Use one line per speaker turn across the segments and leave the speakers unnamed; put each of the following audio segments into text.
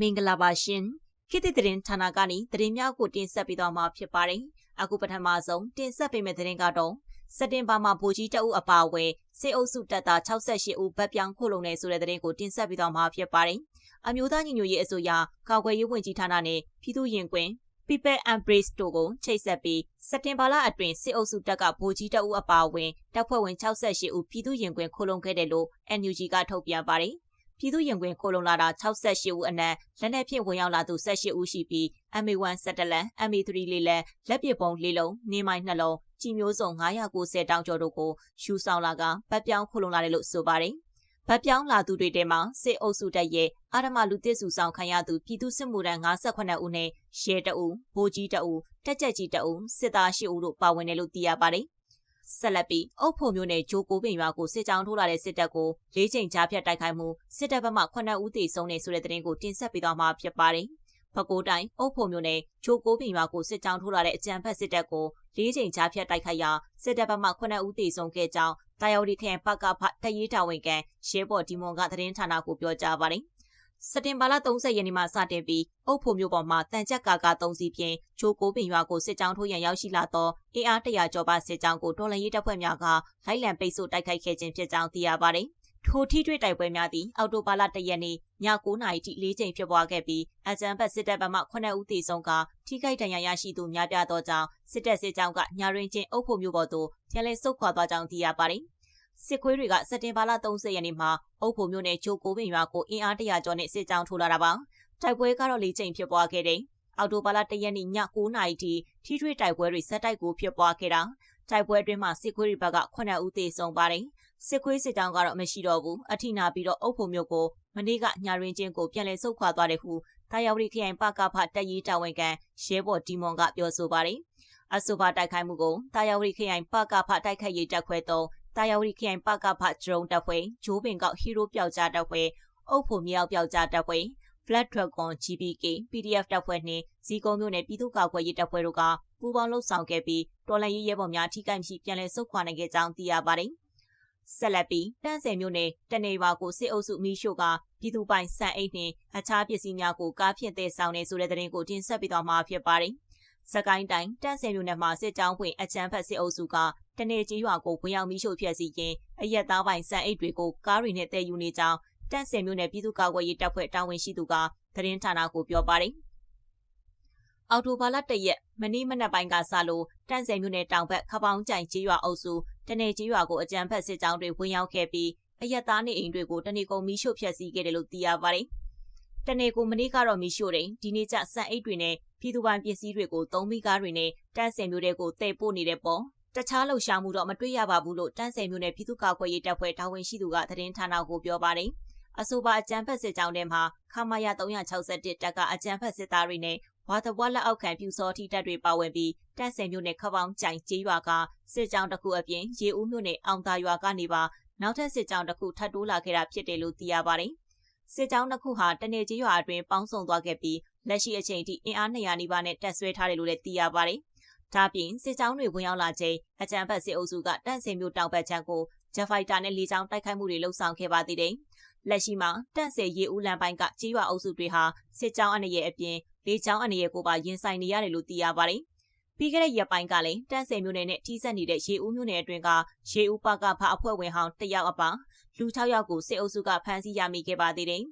မင်္ဂလာပါရှင်ခေတ်သစ်သတင်းဌာနကနေသတင်းများကိုတင်ဆက်ပေးသွားမှာဖြစ်ပါတယ်အခုပထမဆုံးတင်ဆက်ပေးမယ့်သတင်းကတော့စက်တင်ဘာမှာဗိုလ်ကြီးတအုပ်အပါအဝင်စေအုပ်စုတပ်သား68ဦးဗတ်ပြောင်းခိုလုံနေဆိုတဲ့သတင်းကိုတင်ဆက်ပေးသွားမှာဖြစ်ပါတယ်အမျိုးသားညီညွတ်ရေးအစိုးရကာကွယ်ရေးဝန်ကြီးဌာနနဲ့ပြည်သူ့ရင်ခွင် People Embrace တို့ကိုချိတ်ဆက်ပြီးစက်တင်ဘာလအတွင်းစစ်အုပ်စုတပ်ကဗိုလ်ကြီးတအုပ်အပါအဝင်တပ်ဖွဲ့ဝင်68ဦးပြည်သူ့ရင်ခွင်ခိုလုံခဲ့တယ်လို့ NUG ကထုတ်ပြန်ပါတယ် ပြည်သူ့ရင်ခွင်ခိုလုံလာတာ68ဦးအနက်လက်နက်ဖြင့်ဝင်ရောက်လာသူ18ဦးရှိပြီး MA1 17လန် MA3 လေးလန်လက်ပစ်ပုံလေးလုံးနေမိုင်းနှလုံးကြီးမျိုးစုံ990တောင်ကျော်တို့ကိုယူဆောင်လာကဗတ်ပြောင်းခိုလုံလာတယ်လို့ဆိုပါတယ်။ဗတ်ပြောင်းလာသူတွေထဲမှာစစ်အုပ်စုတပ်ရဲ့အာရမလူသစ်စုဆောင်ခံရသူပြည်သူစစ်မှုထမ်း58ဦးနဲ့ရဲတအုပ်၊ဗိုလ်ကြီးတအုပ်၊တက်ကြက်ကြီးတအုပ်စစ်သား8ဦးတို့ပါဝင်တယ်လို့သိရပါတယ်။ ဆက်လက်ပြီးအုပ်ဖို့မျိုးနဲ့ဂျိုကိုပင်ရွာကိုစစ်ကြောင်းထိုးလာတဲ့စစ်တပ်ကိုလေးချိန်ကြားဖြတ်တိုက်ခိုက်မှုစစ်တပ်ဘက်မှ9ဦးသေဆုံးနေဆိုတဲ့သတင်းကိုတင်ဆက်ပေးသွားမှာဖြစ်ပါတယ်။ဖကိုးတိုင်းအုပ်ဖို့မျိုးနဲ့ဂျိုကိုပင်ရွာကိုစစ်ကြောင်းထိုးလာတဲ့အကြံဖက်စစ်တပ်ကိုလေးချိန်ကြားဖြတ်တိုက်ခိုက်ရာစစ်တပ်ဘက်မှ9ဦးသေဆုံးခဲ့ကြောင်းတာယော်ဒီခရိုင်ပကဖတရေးတာဝန်ခံရဲဘော်ဒီမွန်ကသတင်းဌာနကိုပြောကြားပါတယ်။ စက်တင်ဘာလ30ရက်နေ့မှစတင်ပြီးအုပ်ဖို့မျိုးပေါ်မှာတန်ကြက်ကာကာ3စီးဖြင့်ချိုကိုပင်ရွာကိုစစ်ကြောင်းထိုးရန်ရောက်ရှိလာသောအင်အား100ကျော်ပါစစ်ကြောင်းကိုတော်လှန်ရေးတပ်ဖွဲ့များကလိုက်လံပိတ်ဆို့တိုက်ခိုက်ခဲ့ခြင်းဖြစ်ကြောင်းသိရပါတယ်။ထိုထိတွေ့တိုက်ပွဲများသည်အော်တိုဘာလ1ရက်နေ့ည9:00နာရီထိ၄ချိန်ဖြစ်ပွားခဲ့ပြီးအကြံဖက်စစ်တပ်ဘက်မှ9ဦးသေဆုံးကထိခိုက်ဒဏ်ရာရရှိသူများပြားသောကြောင့်စစ်တပ်စစ်ကြောင်းကညာရင်ချင်းအုပ်ဖို့မျိုးပေါ်သို့ပြန်လည်ဆုတ်ခွာသွားကြောင်းသိရပါတယ်။ စစ်ခွေးတွေကစက်တင်ဘာလ30ရက်နေ့မှာအုပ်ဖို့မြို့နယ်ချိုကိုပင်ရွာကိုအင်အား100ကျော်နဲ့စစ်ကြောင်းထိုးလာတာပါတိုက်ပွဲကတော့လေးချိန်ဖြစ်ပွားခဲ့တယ်အော်တိုဘာလ1ရက်နေ့ည9:00နာရီထိထိထွေတိုက်ပွဲတွေဆက်တိုက်ကိုဖြစ်ပွားခဲ့တာတိုက်ပွဲအတွင်းမှာစစ်ခွေးတွေဘက်က9ဦးသေဆုံးပါတယ်စစ်ခွေးစစ်ကြောင်းကတော့မရှိတော့ဘူးအထိနာပြီးတော့အုပ်ဖို့မြို့ကိုမနေ့ကညာရင်းချင်းကိုပြန်လည်ဆုတ်ခွာသွားတယ်ဟုတာယာဝတီခရိုင်ပကဖတက်ရေးတာဝန်ခံရဲဘော်ဒီမွန်ကပြောဆိုပါတယ်အဆိုပါတိုက်ခိုက်မှုကိုတာယာဝတီခရိုင်ပကဖတိုက်ခိုက်ရေးတပ်ခွဲသုံး တာယာဝတီခရိုင်ပကဖဂျုံတပ်ဖွဲ့ဂျိုးပင်ကောက်ဟီးရိုးပျောက်ကြားတပ်ဖွဲ့အုပ်ဖို့မြောက်ပျောက်ကြားတပ်ဖွဲ့ Flat Dragon GPK PDF တပ်ဖွဲ့နှင့်ဇီကုံမျိုးနယ်ပြည်သူ့ကာကွယ်ရေးတပ်ဖွဲ့တို့ကပူးပေါင်းလှုပ်ဆောင်ခဲ့ပြီးတော်လှန်ရေးရဲဘော်များထိခိုက်မှုပြန်လည်ဆုတ်ခွာနိုင်ခဲ့ကြောင်းသိရပါတယ်။ဆက်လက်ပြီးတန်းစင်မျိုးနယ်တနေပါကိုစစ်အုပ်စုမီးရှို့ကပြည်သူပိုင်စံအိတ်နှင့်အခြားပစ္စည်းများကိုကားဖြင့်တည်ဆောင်နေဆိုတဲ့သတင်းကိုတင်ဆက်ပေးသွားမှာဖြစ်ပါတယ်။ စကိုင်းတိုင်းတန့်ဆယ်မြို့နယ်မှာစစ်ကြောင်းဖွင့်အချမ်းဖက်စစ်အုပ်စုကတနေကြီးရွာကိုဝင်ရောက်မိရှို့ဖျက်ဆီးခြင်းအရက်သားပိုင်စံအိတ်တွေကိုကားတွေနဲ့တည်ယူနေကြောင်းတန့်ဆယ်မြို့နယ်ပြည်သူ့ကာကွယ်ရေးတပ်ဖွဲ့တာဝန်ရှိသူကသတင်းဌာနကိုပြောပါတယ်။အော်တိုဘာလတရက်မနေ့မနက်ပိုင်းကစလို့တန့်ဆယ်မြို့နယ်တောင်ဘက်ခပောင်းကြိုင်ကြီးရွာအုပ်စုတနေကြီးရွာကိုအကြမ်းဖက်စစ်ကြောင်းတွေဝင်ရောက်ခဲ့ပြီးအရက်သားနေအိမ်တွေကိုတနေကုန်မိရှို့ဖျက်ဆီးခဲ့တယ်လို့သိရပါတယ်။တနေကိုမနေ့ကတော့မိရှို့တယ်ဒီနေ့ကျစံအိတ်တွေနဲ့ ပြည်သူပိုင်ပစ္စည်းတွေကိုသုံးမိကားတွေနဲ့တန်းစင်မျိုးတွေကိုတည်ပို့နေတဲ့ပုံတခြားလှုပ်ရှားမှုတော့မတွေ့ရပါဘူးလို့တန်းစင်မျိုးနဲ့ပြည်သူ့ကာကွယ်ရေးတပ်ဖွဲ့တာဝန်ရှိသူကသတင်းဌာနကိုပြောပါတယ်အဆိုပါအကြမ်းဖက်စစ်ကြောင်းထဲမှာခမာယာ361တပ်ကအကြမ်းဖက်စစ်သားတွေနဲ့ဝါသဘွားလက်အောက်ခံပြူစောတိတပ်တွေပါဝင်ပြီးတန့်စင်မြို့နယ်ခပောင်းကြိုင်ကျေးရွာကစစ်ကြောင်းတစ်ခုအပြင်ရေဦးမြို့နယ်အောင်သာရွာကနေပါနောက်ထပ်စစ်ကြောင်းတစ်ခုထပ်တိုးလာခဲ့တာဖြစ်တယ်လို့သိရပါတယ်။စစ်ကြောင်းတစ်ခုဟာတနေကြီးရွာအတွင်းပေါင်းစုံသွားခဲ့ပြီး လက်ရှိအချိန်ထိအင်အား200နီးပါးနဲ့တက်ဆွဲထားတယ်လို့လည်းသိရပါတယ်။ဒါပြင်စစ်ကြောင်းတွေဝင်ရောက်လာချိန်အကြံဖတ်စစ်အုပ်စုကတန့်စင်မျိုးတောင်ဘက်ချမ်းကိုဂျက်ဖိုက်တာနဲ့လေကြောင်းတိုက်ခိုက်မှုတွေလှုပ်ဆောင်ခဲ့ပါသေးတယ်။လက်ရှိမှာတန့်စင်ရေဦးလန်ပိုင်းကကြီးရွာအုပ်စုတွေဟာစစ်ကြောင်းအနေရဲ့အပြင်လေကြောင်းအနေရဲ့ကိုပါရင်ဆိုင်နေရတယ်လို့သိရပါတယ်။ပြီးခဲ့တဲ့ရက်ပိုင်းကလည်းတန့်ဆယ်မျိုးနယ်နဲ့ထိစပ်နေတဲ့ရေဦးမျိုးနယ်အတွင်းကရေဦးပါကဖအဖွဲ့ဝင်ဟောင်းတယောက်အပါလူ6ယောက်ကိုစစ်အုပ်စုကဖမ်းဆီးရမိခဲ့ပါသေးတယ်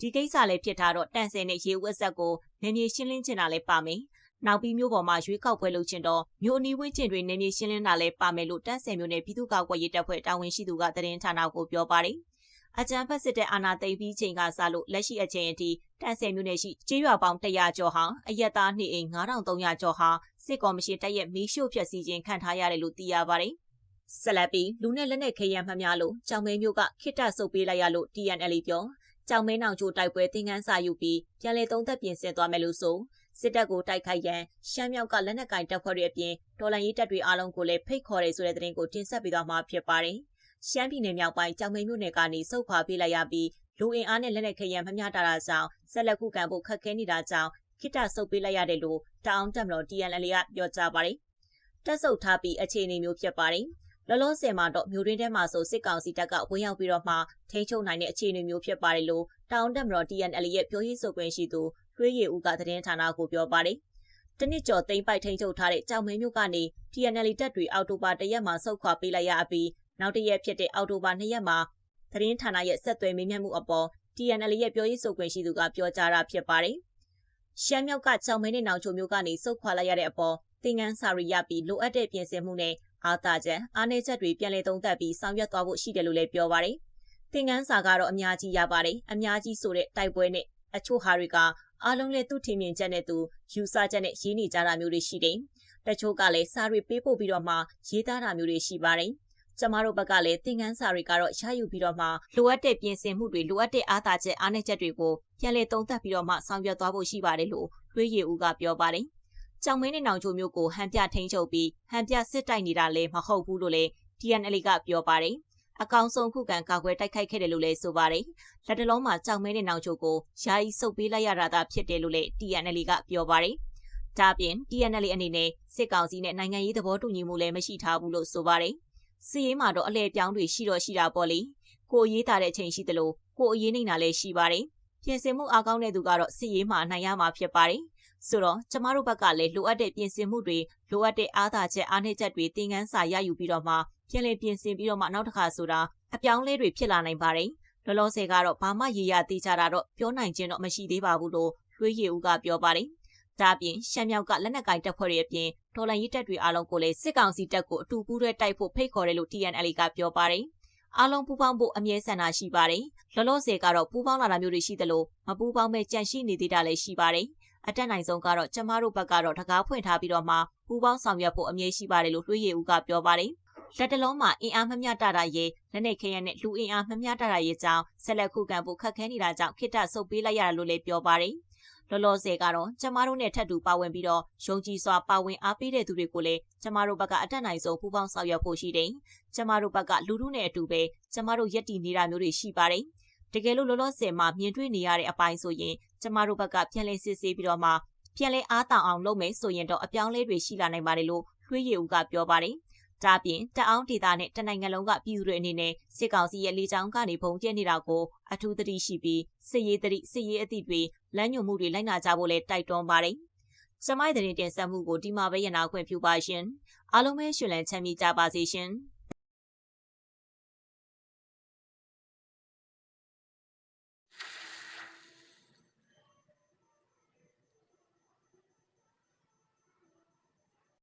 ဒီကိစ္စလည်းဖြစ်ထားတော့တန်ဆယ်နဲ့ရေဦးအဆက်ကိုနေမြေရှင်းလင်းချင်တာလည်းပါမယ်။နောက်ပြီးမျိုးပေါ်မှာရွေးကောက်ပွဲလုပ်ချင်တော့မျိုးအနီးဝန်းကျင်တွေနေမြေရှင်းလင်းတာလည်းပါမယ်လို့တန်ဆယ်မျိုးနဲ့ပြည်သူ့ကာကွယ်ရေးတပ်ဖွဲ့တာဝန်ရှိသူကသတင်းဌာနကိုပြောပါတယ်။အကြံဖက်စစ်တဲ့အာဏာသိမ်းပြီးချိန်ကစလို့လက်ရှိအချိန်အထိတန်ဆယ်မျိုးနယ်ရှိကျေးရွာပေါင်း100ကျော်ဟာအရက်သားနှိအိမ်9300ကျော်ဟာစစ်ကော်မရှင်တပ်ရဲ့မီးရှို့ဖျက်ဆီးခြင်းခံထားရတယ်လို့သိရပါတယ်။ဆက်လက်ပြီးလူနဲ့လက်နက်ခဲယမ်းမှများလို့ကြောင်မဲမျိုးကခိတဆုပ်ပေးလိုက်ရလို့ TNL ပြော ကြောင်မဲနောင်ချိုတိုက်ပွဲသင်ခန်းစာယူပြီးပြန်လည်သုံးသက်ပြင်ဆင်သွားမယ်လို့ဆိုစစ်တပ်ကိုတိုက်ခိုက်ရန်ရှမ်းမြောက်ကလက်နက်ကင်တပ်ဖွဲ့တွေအပြင်ဒေါ်လာရေးတပ်တွေအားလုံးကိုလည်းဖိတ်ခေါ်တယ်ဆိုတဲ့သတင်းကိုတင်ဆက်ပေးသွားမှာဖြစ်ပါတယ်။ရှမ်းပြည်နယ်မြောက်ပိုင်းကြောင်မဲမြို့နယ်ကနေစုပ်ခွာပေးလိုက်ရပြီးလူအင်အားနဲ့လက်နက်ခဲယမ်းမမျှတာတာကြောင့်ဆက်လက်ခုခံဖို့ခက်ခဲနေတာကြောင့်ခိတဆုပ်ပေးလိုက်ရတယ်လို့တောင်တက်မတော် TNL ကပြောကြားပါတယ်။တက်ဆုပ်ထားပြီးအခြေအနေမျိုးဖြစ်ပါတယ်။ လောလောဆယ်မှာတော့မြို့ရင်းထဲမှာဆိုစစ်ကောင်စီတပ်ကဝင်ရောက်ပြီးတော့မှထိန်းချုပ်နိုင်တဲ့အခြေအနေမျိုးဖြစ်ပါတယ်လို့တောင်တက်မတော် TNL ရဲ့ပြောရေးဆိုခွင့်ရှိသူလွှေးရည်ဦးကသတင်းဌာနကိုပြောပါတယ်။တနစ်ကျော်သိမ်းပိုက်ထိန်းချုပ်ထားတဲ့ကြောင်မင်းမြို့ကနေ TNL တပ်တွေအော်တိုဘာတရက်မှာဆုတ်ခွာပေးလိုက်ရပြီးနောက်တရက်ဖြစ်တဲ့အော်တိုဘာ2ရက်မှာသတင်းဌာနရဲ့ဆက်သွယ်မေးမြန်းမှုအပေါ် TNL ရဲ့ပြောရေးဆိုခွင့်ရှိသူကပြောကြားတာဖြစ်ပါတယ်။ရှမ်းမြောက်ကကြောင်မင်းနဲ့နောင်ချိုမျိုးကနေဆုတ်ခွာလိုက်ရတဲ့အပေါ်သင်ငန်းစာရီရပြီးလိုအပ်တဲ့ပြင်ဆင်မှုနဲ့ အာသာချက်အားနည်းချက်တွေပြန်လည်သုံးသပ်ပြီးဆောင်ရွက်သွားဖို့ရှိတယ်လို့လည်းပြောပါတယ်။သင်ငန်းစာကတော့အများကြီးရပါတယ်။အများကြီးဆိုတဲ့တိုက်ပွဲနဲ့အချို့ဟာတွေကအားလုံးလည်းသူ့ထင်မြင်ချက်နဲ့သူယူဆချက်နဲ့ရေးနေကြတာမျိုးတွေရှိတယ်။တချို့ကလည်းစာတွေပေးပို့ပြီးတော့မှရေးသားတာမျိုးတွေရှိပါတယ်။ကျမတို့ဘက်ကလည်းသင်ခန်းစာတွေကတော့ရယူပြီးတော့မှလိုအပ်တဲ့ပြင်ဆင်မှုတွေလိုအပ်တဲ့အားသာချက်အားနည်းချက်တွေကိုပြန်လည်သုံးသပ်ပြီးတော့မှဆောင်ရွက်သွားဖို့ရှိပါတယ်လို့လွှေးရည်ဦးကပြောပါတယ်။ ကြောင်မင်းနဲ့နောင်ချိုမျိုးကိုဟန်ပြထိန်ချုပ်ပြီးဟန်ပြစစ်တိုက်နေတာလည်းမဟုတ်ဘူးလို့လည်း TNL ကပြောပါတယ်။အကောင်ဆုံးခုခံကာကွယ်တိုက်ခိုက်ခဲ့တယ်လို့လည်းဆိုပါတယ်။လက်တလုံးမှာကြောင်မဲနဲ့နောင်ချိုကိုယာယီစုပ်ပေးလိုက်ရတာသာဖြစ်တယ်လို့လည်း TNL ကပြောပါတယ်။ဒါပြင် TNL အနေနဲ့စစ်ကောင်စီနဲ့နိုင်ငံရေးသဘောတူညီမှုလည်းမရှိထားဘူးလို့ဆိုပါတယ်။စီးရေးမှာတော့အလဲပြောင်းတွေရှိတော့ရှိတာပေါ့လေ။ကိုရေးတာတဲ့အချိန်ရှိသလိုကိုအရေးနေတာလည်းရှိပါတယ်။ပြင်ဆင်မှုအားကောင်းတဲ့သူကတော့စီးရေးမှာနိုင်ရမှာဖြစ်ပါတယ်။ ဆိုတော့ကျမတို့ဘက်ကလည်းလိုအပ်တဲ့ပြင်ဆင်မှုတွေလိုအပ်တဲ့အားသာချက်အားနည်းချက်တွေသင်ခန်းစာရယူပြီးတော့မှပြန်လည်ပြင်ဆင်ပြီးတော့မှနောက်တစ်ခါဆိုတာအပြောင်းလဲတွေဖြစ်လာနိုင်ပါတယ်။လောလောဆယ်ကတော့ဘာမှရေရသေးကြတာတော့ပြောနိုင်ခြင်းတော့မရှိသေးပါဘူးလို့လွှေးရည်ဦးကပြောပါတယ်။ဒါပြင်ရှမ်းမြောက်ကလက်နက်ကင်တပ်ဖွဲ့တွေအပြင်ဒေါ်လာရေးတပ်တွေအားလုံးကိုလည်းစစ်ကောင်စီတပ်ကိုအတူပူးတွဲတိုက်ဖို့ဖိတ်ခေါ်တယ်လို့ TNL ကပြောပါတယ်။အားလုံးပူးပေါင်းဖို့အမြဲဆန္ဒရှိပါတယ်။လောလောဆယ်ကတော့ပူးပေါင်းလာတာမျိုးတွေရှိသလိုမပူးပေါင်းမဲ့ကြန့်ရှိနေသေးတာလည်းရှိပါတယ်။ အတက်နိုင်ဆုံးကတော့ကျမတို့ဘက်ကတော့တကားဖွင့်ထားပြီးတော့မှပူးပေါင်းဆောင်ရွက်ဖို့အမြဲရှိပါတယ်လို့လွှေးရည်ဦးကပြောပါတယ်။လက်တလုံးမှာအင်အားမမျှတတာရဲ့လက်နဲ့ခရမ်းနဲ့လူအင်အားမမျှတတာရဲ့ကြောင့်ဆက်လက်ခုခံဖို့ခက်ခဲနေတာကြောင့်ခိတ္တဆုပ်ပေးလိုက်ရတာလို့လည်းပြောပါတယ်။လောလောဆယ်ကတော့ကျမတို့နဲ့ထပ်တူပါဝင်ပြီးတော့ယုံကြည်စွာပါဝင်အားပေးတဲ့သူတွေကိုလည်းကျမတို့ဘက်ကအတက်နိုင်ဆုံးပူးပေါင်းဆောင်ရွက်ဖို့ရှိတယ်။ကျမတို့ဘက်ကလူထုနဲ့အတူပဲကျမတို့ရက်တည်နေတာမျိုးတွေရှိပါတယ်။ တကယ်လို့လောလောဆယ်မှာမြင်တွေ့နေရတဲ့အပိုင်းဆိုရင်ကျမတို့ဘက်ကပြန်လည်စစ်ဆေးပြီးတော့မှပြန်လည်အားတောင်အောင်လုပ်မယ်ဆိုရင်တော့အပြောင်းလဲတွေရှိလာနိုင်ပါတယ်လို့လွှေးရည်ဦးကပြောပါတယ်။ဒါပြင်တအောင်းဒေတာနဲ့တနိုင်ငံလုံးကပြည်သူတွေအနေနဲ့စစ်ကောင်စီရဲ့လေကြောင်းကနေပုံကျဲနေတာကိုအထူးသတိရှိပြီးစစ်ရေးသတိစစ်ရေးအသည့်တွေလမ်းညွှန်မှုတွေလိုက်နာကြဖို့လည်းတိုက်တွန်းပါတယ်။စမိုင်းတဲ့တင်ဆက်မှုကိုဒီမှာပဲရနာခွင့်ပြုပါရှင်။အားလုံးပဲရှင်လန်းချမ်းမြေ့ကြပါစေရှင်။